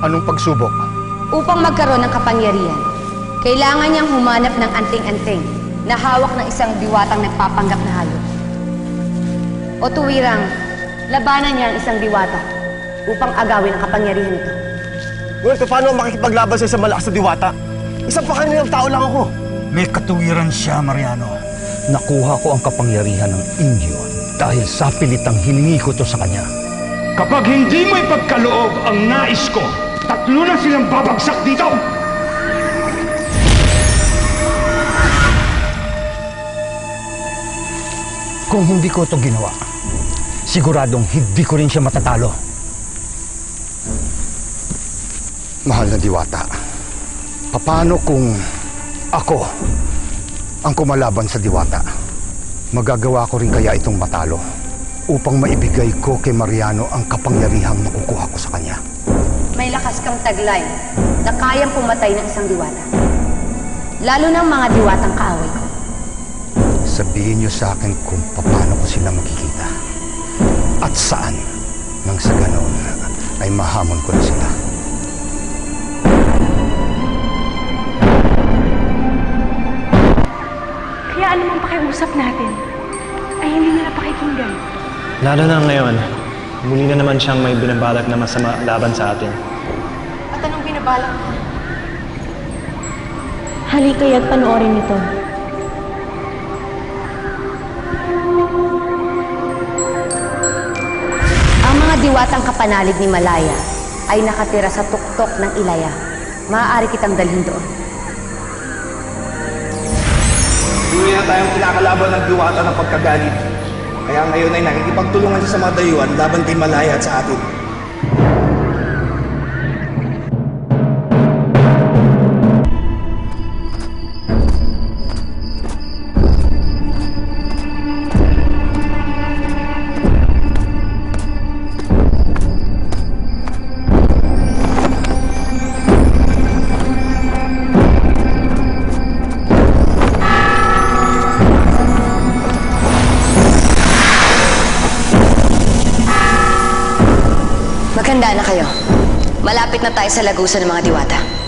Anong pagsubok? Upang magkaroon ng kapangyarihan, kailangan niyang humanap ng anting-anting na hawak ng isang diwatang nagpapanggap na hayop. O tuwirang, labanan niya ang isang diwata upang agawin ang kapangyarihan nito. Ngunit paano makikipaglaban sa isang malakas na diwata? Isang pakaninang tao lang ako. May katuwiran siya, Mariano. Nakuha ko ang kapangyarihan ng Indio dahil sa pilitang hiningi ko to sa kanya. Kapag hindi mo ipagkaloob ang nais ko, tatlo na silang babagsak dito! Kung hindi ko to ginawa, siguradong hindi ko rin siya matatalo. Mahal na diwata, paano kung ako ang kumalaban sa diwata? Magagawa ko rin kaya itong matalo upang maibigay ko kay Mariano ang kapangyarihang nakukuha ko sa kanya. May lakas kang taglay na kayang pumatay ng isang diwata. Lalo ng mga diwatang kaaway ko. Sabihin niyo sa akin kung paano ko sila makikita at saan nang sa ganoon ay mahamon ko na sila. Kaya anumang pakiusap natin, ay hindi nila pakikinggan. Lalo na ngayon, muli na naman siyang may binabalak na masama laban sa atin. At anong binabalak mo? Halika't panoorin ito. Ang mga diwatang kapanalig ni Malaya ay nakatira sa tuktok ng Ilaya. Maaari kitang dalhin doon. Hindi na tayong kinakalaban ng diwata ng pagkagalit. Kaya ngayon ay nakikipagtulungan siya sa mga dayuhan laban kay Malaya at sa atin. Maganda na kayo. Malapit na tayo sa lagusan ng mga diwata.